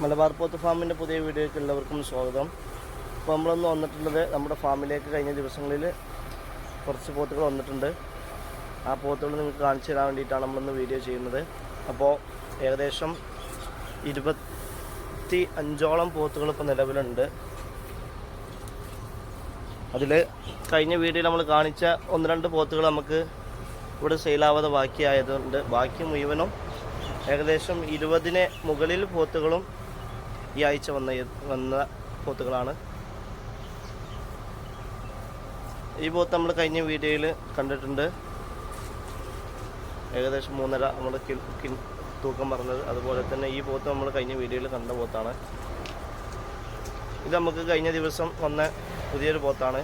മലബാർ പോത്ത് ഫാമിന്റെ പുതിയ വീഡിയോയ്ക്ക് എല്ലാവർക്കും സ്വാഗതം. അപ്പോൾ നമ്മളൊന്ന് വന്നിട്ടുള്ളത് നമ്മുടെ ഫാമിലേക്ക് കഴിഞ്ഞ ദിവസങ്ങളിൽ കുറച്ച് പോത്തുകൾ വന്നിട്ടുണ്ട്. ആ പോത്തുകൾ നിങ്ങൾക്ക് കാണിച്ചു തരാൻ വേണ്ടിയിട്ടാണ് നമ്മളൊന്ന് വീഡിയോ ചെയ്യുന്നത്. അപ്പോൾ ഏകദേശം ഇരുപത്തി അഞ്ചോളം പോത്തുകൾ ഇപ്പോൾ നിലവിലുണ്ട്. അതിൽ കഴിഞ്ഞ വീഡിയോയിൽ നമ്മൾ കാണിച്ച ഒന്ന് രണ്ട് പോത്തുകൾ നമുക്ക് ഇവിടെ സെയിലാവാതെ ബാക്കിയായതുകൊണ്ട് ബാക്കി മുഴുവനും ഏകദേശം ഇരുപതിന് മുകളിൽ പോത്തുകളും ഈ ആഴ്ച വന്ന വന്ന പോത്തുകളാണ്. ഈ പോത്ത് നമ്മൾ കഴിഞ്ഞ വീഡിയോയിൽ കണ്ടിട്ടുണ്ട്. ഏകദേശം മൂന്നര നമ്മൾ തൂക്കം പറഞ്ഞത്. അതുപോലെ തന്നെ ഈ പോത്ത് നമ്മൾ കഴിഞ്ഞ വീഡിയോയിൽ കണ്ട പോത്താണ്. ഇത് നമുക്ക് കഴിഞ്ഞ ദിവസം വന്ന പുതിയൊരു പോത്താണ്.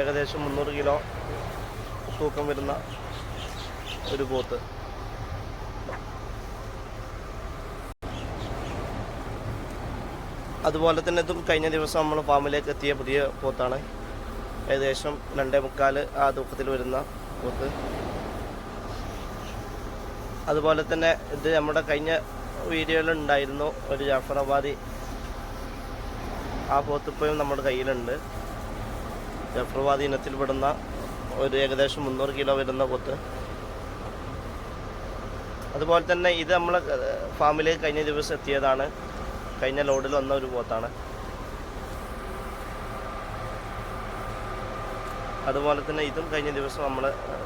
ഏകദേശം മുന്നൂറ് കിലോ തൂക്കം വരുന്ന ഒരു പോത്ത്. അതുപോലെ തന്നെ ഇതും കഴിഞ്ഞ ദിവസം നമ്മൾ ഫാമിലേക്ക് എത്തിയ പുതിയ പോത്താണ്. ഏകദേശം രണ്ടേ മുക്കാൽ ആ തൂക്കത്തിൽ വരുന്ന പോത്ത്. അതുപോലെ തന്നെ ഇത് നമ്മുടെ കഴിഞ്ഞ വീഡിയോയിൽ ഉണ്ടായിരുന്നു ഒരു ജാഫറാബാദി. ആ പോത്ത് ഇപ്പോഴും നമ്മുടെ കയ്യിലുണ്ട്. ജാഫറാബാദി ഇനത്തിൽപ്പെടുന്ന ഒരു ഏകദേശം മുന്നൂറ് കിലോ വരുന്ന പോത്ത്. അതുപോലെ തന്നെ ഇത് നമ്മളെ ഫാമിലേക്ക് കഴിഞ്ഞ ദിവസം എത്തിയതാണ്. കഴിഞ്ഞ ലോഡിൽ വന്ന ഒരു പോത്താണ്. അതുപോലെ തന്നെ ഇതും കഴിഞ്ഞ ദിവസം നമ്മൾ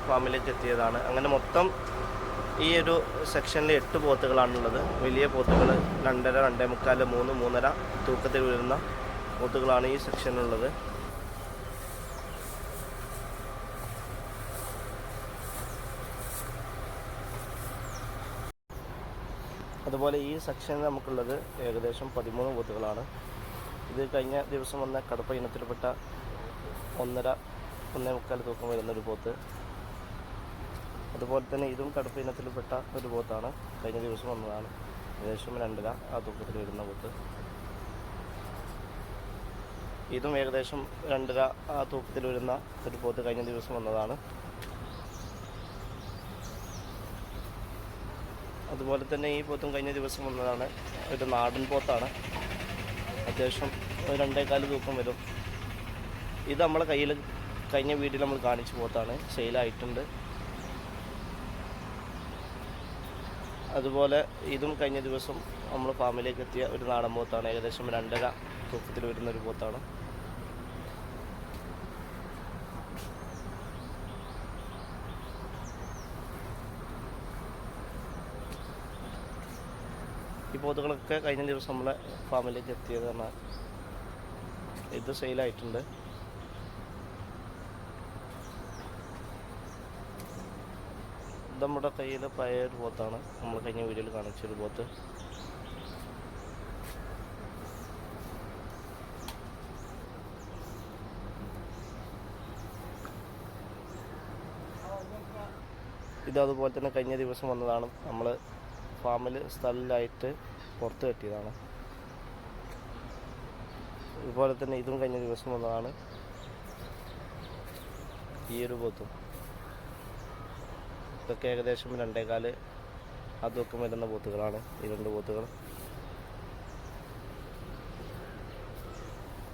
ഫാമിലേക്ക് എത്തിയതാണ്. അങ്ങനെ മൊത്തം ഈ ഒരു സെക്ഷനിൽ എട്ട് പോത്തുകളാണുള്ളത്. വലിയ പോത്തുകൾ രണ്ടര രണ്ടേ മുക്കാൽ മൂന്ന് മൂന്നര തൂക്കത്തിൽ വരുന്ന പോത്തുകളാണ് ഈ സെക്ഷനിലുള്ളത്. അതുപോലെ ഈ സെക്ഷനിൽ നമുക്കുള്ളത് ഏകദേശം പതിമൂന്ന് ബൂത്തുകളാണ്. ഇത് കഴിഞ്ഞ ദിവസം വന്ന കടപ്പ ഇനത്തിൽപ്പെട്ട ഒന്നര ഒന്നേ മുക്കാൽ തൂക്കം വരുന്നൊരു പോത്ത് അതുപോലെ തന്നെ ഇതും കടുപ്പ ഇനത്തിൽപ്പെട്ട ഒരു പോത്താണ് കഴിഞ്ഞ ദിവസം വന്നതാണ്. ഏകദേശം രണ്ടര ആ തൂക്കത്തിൽ വരുന്ന പോത്ത് ഇതും ഏകദേശം രണ്ടര ആ തൂക്കത്തിൽ വരുന്ന ഒരു ബോത്ത് കഴിഞ്ഞ ദിവസം വന്നതാണ്. അതുപോലെ തന്നെ ഈ പോത്തും കഴിഞ്ഞ ദിവസം വന്നതാണ്. ഒരു നാടൻ പോത്താണ്. അത്യാവശ്യം ഒരു രണ്ടേകാൽ തൂക്കം വരും. ഇത് നമ്മളെ കയ്യിൽ കഴിഞ്ഞ വീട്ടിൽ നമ്മൾ കാണിച്ച പോത്താണ്. സെയിലായിട്ടുണ്ട്. അതുപോലെ ഇതും കഴിഞ്ഞ ദിവസം നമ്മൾ ഫാമിലേക്ക് എത്തിയ ഒരു നാടൻ പോത്താണ്. ഏകദേശം രണ്ടര തൂക്കത്തിൽ വരുന്ന ഒരു പോത്താണ്. ഈ പോത്തുകളൊക്കെ കഴിഞ്ഞ ദിവസം നമ്മളെ ഫാമിലേക്ക് എത്തിയത് പറഞ്ഞാൽ ഇത് സെയിലായിട്ടുണ്ട് നമ്മുടെ കയ്യിൽ പഴയ ഒരു പോത്താണ്. നമ്മൾ കഴിഞ്ഞ വീഡിയോയിൽ കാണിച്ചൊരു പോത്ത്. ഇത് അതുപോലെ തന്നെ കഴിഞ്ഞ ദിവസം വന്നതാണ് നമ്മൾ ഫാമിൽ സ്ഥലമായിട്ട് പുറത്ത് കെട്ടിയതാണ്. ഇതുപോലെ തന്നെ ഇതും കഴിഞ്ഞ ദിവസം വന്നതാണ്. ഈ ഒരു പോത്തും ഇതൊക്കെ ഏകദേശം രണ്ടേകാൽ അതൊക്കെ തൂക്കം വരുന്ന പോത്തുകളാണ് ഈ രണ്ട് പോത്തുകൾ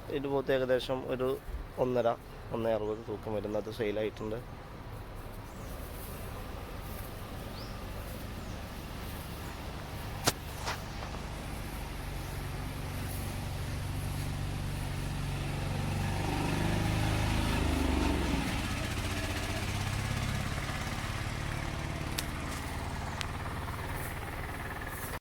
ഇതിന്റെ പോത്ത് ഏകദേശം ഒരു ഒന്നര ഒന്നേ അറുപത് തൂക്കം വരുന്നത് സെയിലായിട്ടുണ്ട്.